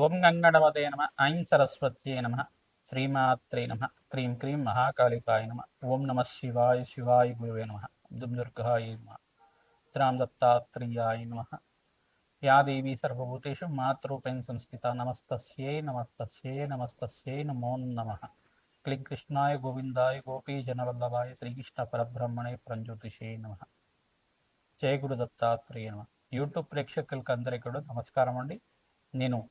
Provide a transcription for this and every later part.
ఓం గంగణవతే నమ. ఐం సరస్వత్యే నమ. శ్రీమాత్రే నమ. క్రీం క్రీం మహాకాళికాయ నమ. ఓం నమ శివాయ శివాయ గురువే నమ. దుమ్ దుర్గాయ నమ. త్రాం దత్తాత్రేయాయ నమ. యా దేవీ సర్వభూతేషు మాతృపేణ సంస్థిత నమస్తస్యై నమస్తస్యై నమస్తస్యై నమో నమ. క్లీం కృష్ణాయ గోవిందాయ గోపీజనవల్లభాయ శ్రీకృష్ణ పరబ్రహ్మణే ప్రంజ్యోతిషే నమ. జయ గురు దత్తాత్రేయ నమ. యూట్యూబ్ ప్రేక్షకులకు అందరికీ కూడా నమస్కారం అండి. నేను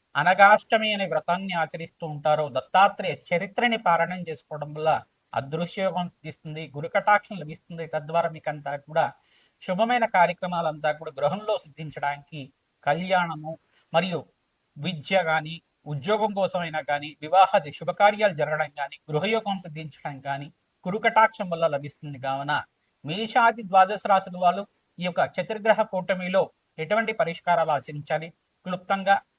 అనగాష్టమి అనే వ్రతాన్ని ఆచరిస్తూ ఉంటారో దత్తాత్రేయ చరిత్రని పారాయణం చేసుకోవడం వల్ల అదృశ్యోగం సిద్ధిస్తుంది గురుకటాక్షం లభిస్తుంది. తద్వారా మీకంతా కూడా శుభమైన కార్యక్రమాలంతా కూడా గృహంలో సిద్ధించడానికి కళ్యాణము మరియు విద్య కానీ ఉద్యోగం కోసమైనా కానీ వివాహాది శుభకార్యాలు జరగడం కానీ గృహయోగం సిద్ధించడం కానీ కురుకటాక్షం వల్ల లభిస్తుంది. కావున మేషాది ద్వాదశ రాశుల వాళ్ళు ఈ యొక్క చతుర్గ్రహ కూటమిలో ఎటువంటి పరిష్కారాలు ఆచరించాలి? క్లుప్తంగా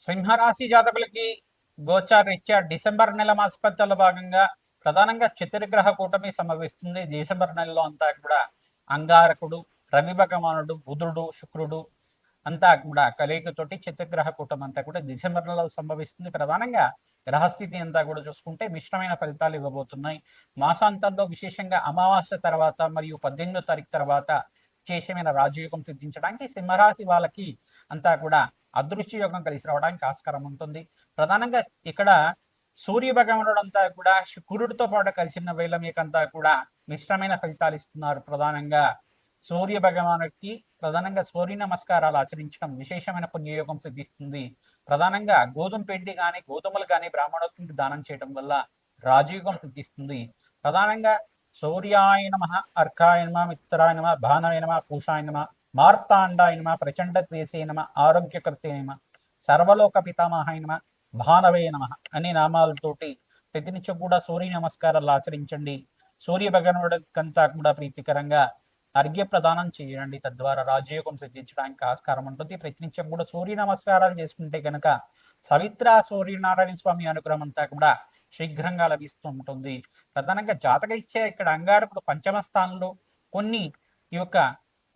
సింహరాశి జాతకులకి గోచార్ రీత్యా డిసెంబర్ నెల మాసపత్యాల భాగంగా ప్రధానంగా చతుర్గ్రహ కూటమి సంభవిస్తుంది డిసెంబర్ నెలలో అంతా కూడా అంగారకుడు రవి భగవానుడు బుధుడు శుక్రుడు అంతా కూడా కలయికతోటి చతుర్గ్రహ కూటమి అంతా కూడా డిసెంబర్ నెలలో సంభవిస్తుంది. ప్రధానంగా గ్రహస్థితి అంతా కూడా చూసుకుంటే మిశ్రమైన ఫలితాలు ఇవ్వబోతున్నాయి. మాసాంతంలో విశేషంగా అమావాస్య తర్వాత మరియు పద్దెనిమిదో తారీఖు తర్వాత విశేషమైన రాజయోగం సిద్ధించడానికి సింహరాశి వాళ్ళకి అంతా కూడా అదృష్ట యోగం కలిసి రావడానికి ఆస్కారం ఉంటుంది. ప్రధానంగా ఇక్కడ సూర్య భగవానుడు అంతా కూడా శుక్రుడితో పాటు కలిసిన వేళ మీకంతా కూడా మిశ్రమైన ఫలితాలు ఇస్తున్నారు ప్రధానంగా. సూర్య భగవానుడికి ప్రధానంగా సూర్య నమస్కారాలు ఆచరించడం విశేషమైన పుణ్యయోగం సిద్ధిస్తుంది. ప్రధానంగా గోధుమ పిండి కానీ గోధుమలు కానీ బ్రాహ్మణోత్తునికి దానం చేయడం వల్ల రాజయోగం సిద్ధిస్తుంది. ప్రధానంగా సూర్యాయ నమ అర్కాయ నమ మిత్రాయ నమ నమ పూషాయ నమ మార్తాండాయ నమ ప్రచండ తేసే నమ ఆరోగ్యకర్తే నమ సర్వలోక పితామహాయ నమ భానవే నమ అనే నామాలతోటి ప్రతినిత్యం కూడా సూర్య నమస్కారాలు ఆచరించండి. సూర్య భగవానుడికంతా కూడా ప్రీతికరంగా అర్ఘ్య ప్రదానం చేయండి. తద్వారా రాజయోగం సిద్ధించడానికి ఆస్కారం ఉంటుంది. ప్రతినిత్యం కూడా సూర్య నమస్కారాలు చేసుకుంటే కనుక సవిత్ర సూర్యనారాయణ స్వామి అనుగ్రహం అంతా కూడా శీఘ్రంగా లభిస్తూ ఉంటుంది. ప్రధానంగా జాతక ఇచ్చే ఇక్కడ అంగారకుడు పంచమ స్థానంలో కొన్ని ఈ యొక్క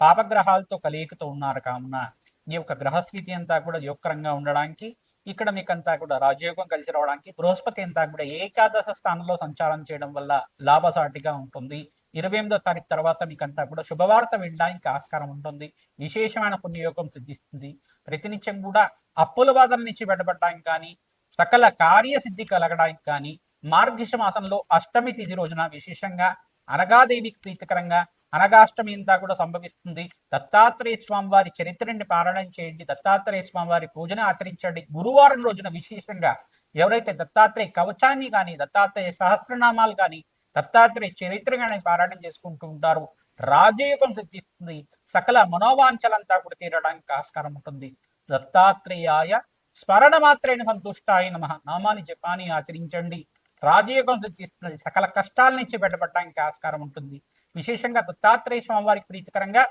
పాపగ్రహాలతో కలయికతో ఉన్నారు కావున ఈ యొక్క గ్రహస్థితి అంతా కూడా యోగకరంగా ఉండడానికి ఇక్కడ మీకంతా కూడా రాజయోగం కలిసి రావడానికి బృహస్పతి అంతా కూడా ఏకాదశ స్థానంలో సంచారం చేయడం వల్ల లాభసాటిగా ఉంటుంది. ఇరవై ఎనిమిదో తారీఖు తర్వాత మీకంతా కూడా శుభవార్త వినడానికి ఆస్కారం ఉంటుంది. విశేషమైన పుణ్యయోగం సిద్ధిస్తుంది. ప్రతినిత్యం కూడా అప్పుల బాధల నుంచి బయటపడడానికి కానీ సకల కార్యసిద్ధి కలగడానికి కానీ మార్గశ మాసంలో అష్టమి తిథి రోజున విశేషంగా అనగాదేవికి ప్రీతికరంగా అనగాష్టమి ఇంతా కూడా సంభవిస్తుంది. దత్తాత్రేయ స్వామి వారి చరిత్రని పారాయణం చేయండి. దత్తాత్రేయ స్వామి వారి పూజను ఆచరించండి. గురువారం రోజున విశేషంగా ఎవరైతే దత్తాత్రేయ కవచాన్ని కానీ దత్తాత్రేయ సహస్రనామాలు కానీ దత్తాత్రేయ చరిత్ర కానీ పారాయణం చేసుకుంటూ ఉంటారు రాజయోగం సిద్ధిస్తుంది. సకల మనోవాంఛలంతా కూడా తీరడానికి ఆస్కారం ఉంటుంది. దత్తాత్రేయాయ స్మరణ మాత్రైన సంతుష్టాయ నమ. నామాన్ని జపాని ఆచరించండి. రాజయోగం సిద్ధిస్తుంది. సకల కష్టాల నుంచి బయటపడడానికి ఆస్కారం ఉంటుంది. విశేషంగా దత్తాత్రేయ స్వామివారికి ప్రీతికరంగా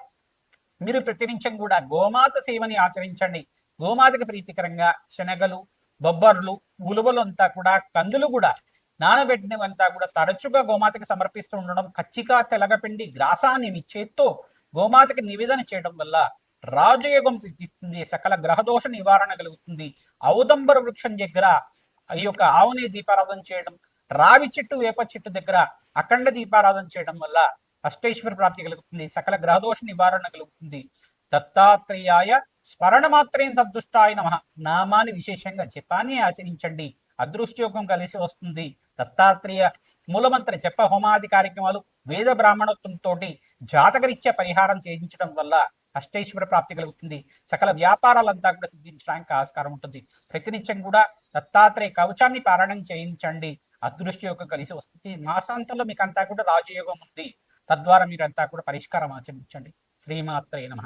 మీరు ప్రతినిత్యం కూడా గోమాత సేవని ఆచరించండి. గోమాతకి ప్రీతికరంగా శనగలు బొబ్బర్లు ఉలువలు అంతా కూడా కందులు కూడా నానబెట్టినవంతా కూడా తరచుగా గోమాతకి సమర్పిస్తూ ఉండడం కచ్చిక తెలగపిండి గ్రాసాన్ని మీ చేత్తో గోమాతకి నివేదన చేయడం వల్ల రాజయోగం సిద్ధిస్తుంది సకల గ్రహదోష నివారణ కలుగుతుంది. ఔదంబర వృక్షం దగ్గర ఈ యొక్క ఆవుని దీపారాధన చేయడం రావి చెట్టు వేప చెట్టు దగ్గర అఖండ దీపారాధన చేయడం వల్ల అష్టేశ్వర ప్రాప్తి కలుగుతుంది సకల గ్రహదోష నివారణ కలుగుతుంది. దత్తాత్రేయాయ స్మరణ మాత్రం సద్దుష్టాయ నమ. నామాన్ని విశేషంగా జపాన్ని ఆచరించండి. అదృష్టయోగం కలిసి వస్తుంది. దత్తాత్రేయ మూలమంత్ర జప హోమాది కార్యక్రమాలు వేద బ్రాహ్మణత్వంతో జాతకరీత్యా పరిహారం చేయించడం వల్ల అష్టేశ్వర ప్రాప్తి కలుగుతుంది. సకల వ్యాపారాలంతా కూడా సిద్ధించడానికి ఆస్కారం ఉంటుంది. ప్రతినిత్యం కూడా దత్తాత్రేయ కవచాన్ని పారాయణం చేయించండి. అదృష్టయోగం కలిసి వస్తుంది. మాసాంతంలో మీకు అంతా కూడా రాజయోగం ఉంది. తద్వారా మీరంతా కూడా పరిష్కారం ఆచరించండి. శ్రీమాత్రే నమ.